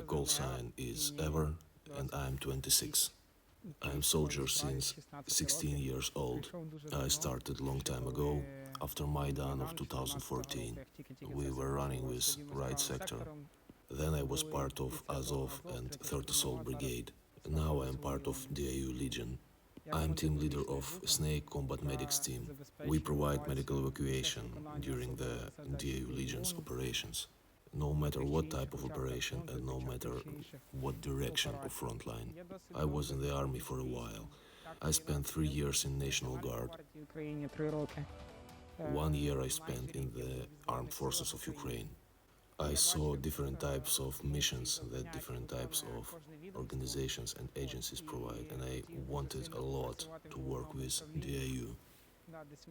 call sign is Ever, and I'm 26. I'm soldier since 16 years old. I started long time ago, after Maidan of 2014. We were running with right sector. Then I was part of Azov and 3rd Assault Brigade. Now I am part of DAU Legion. I'm team leader of Snake Combat Medics team. We provide medical evacuation during the DAU Legion's operations no matter what type of operation and no matter what direction of frontline. I was in the army for a while. I spent three years in National Guard. One year I spent in the Armed Forces of Ukraine. I saw different types of missions that different types of organizations and agencies provide, and I wanted a lot to work with DIU.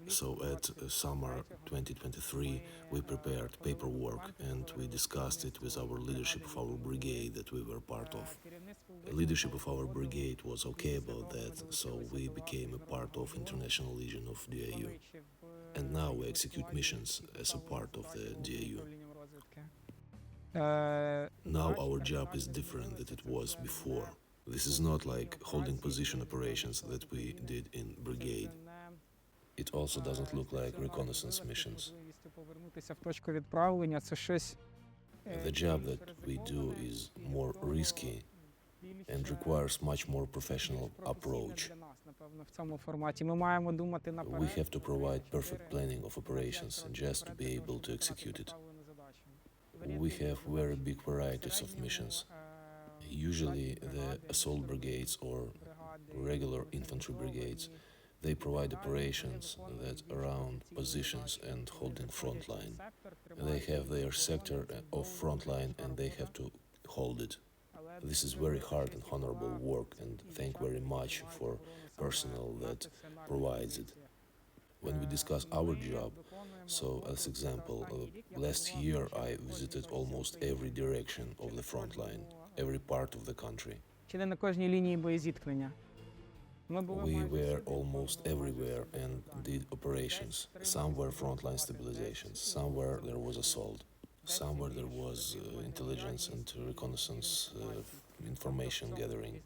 So at summer 2023, we prepared paperwork and we discussed it with our leadership of our brigade that we were part of. The leadership of our brigade was okay about that, so we became a part of International Legion of DAU. And now we execute missions as a part of the DAU. Now our job is different than it was before. This is not like holding position operations that we did in brigade. It also doesn't look like reconnaissance missions. The job that we do is more risky and requires much more professional approach. We have to provide perfect planning of operations just to be able to execute it. We have very big varieties of missions. Usually the assault brigades or regular infantry brigades they provide operations that around positions and holding front line. They have their sector of front line and they have to hold it. This is very hard and honorable work and thank very much for personnel that provides it. When we discuss our job, so as example, uh, last year I visited almost every direction of the front line, every part of the country. Чи не на кожній лінії боєзіткнення. We were almost everywhere and did operations. Some were frontline stabilizations, somewhere there was assault, somewhere there was uh, intelligence and reconnaissance uh, information gathering.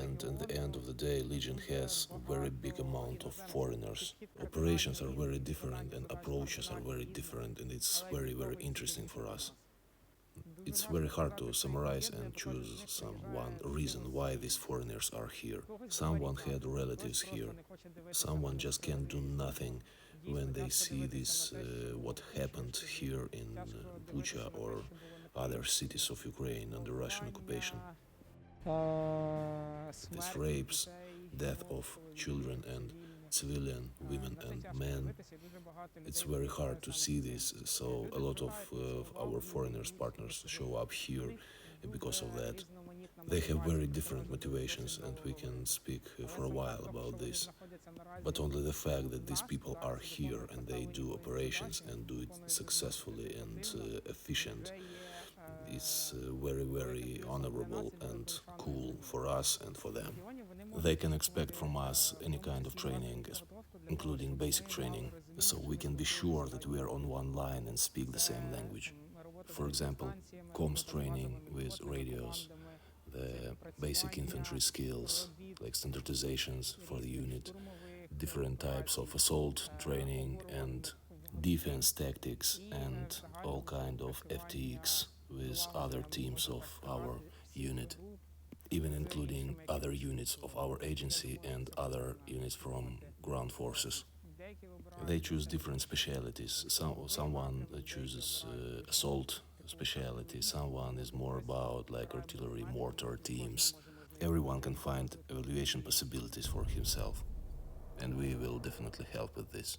And at the end of the day, Legion has very big amount of foreigners. Operations are very different and approaches are very different, and it's very, very interesting for us. It's very hard to summarize and choose some one reason why these foreigners are here. Someone had relatives here. Someone just can't do nothing when they see this uh, what happened here in uh, Bucha or other cities of Ukraine under Russian occupation. These rapes, death of children and civilian women and men. It's very hard to see this, so a lot of uh, our foreigners partners show up here because of that. They have very different motivations, and we can speak for a while about this. But only the fact that these people are here and they do operations and do it successfully and uh, efficient is uh, very, very honorable and cool for us and for them. They can expect from us any kind of training, including basic training, so we can be sure that we are on one line and speak the same language. For example, comms training with radios, the basic infantry skills, like standardizations for the unit, different types of assault training and defense tactics and all kind of FTX with other teams of our unit, even including other units of our agency and other units from ground forces. They choose different specialities. Some, someone chooses uh, assault speciality. Someone is more about like artillery, mortar teams. Everyone can find evaluation possibilities for himself, and we will definitely help with this.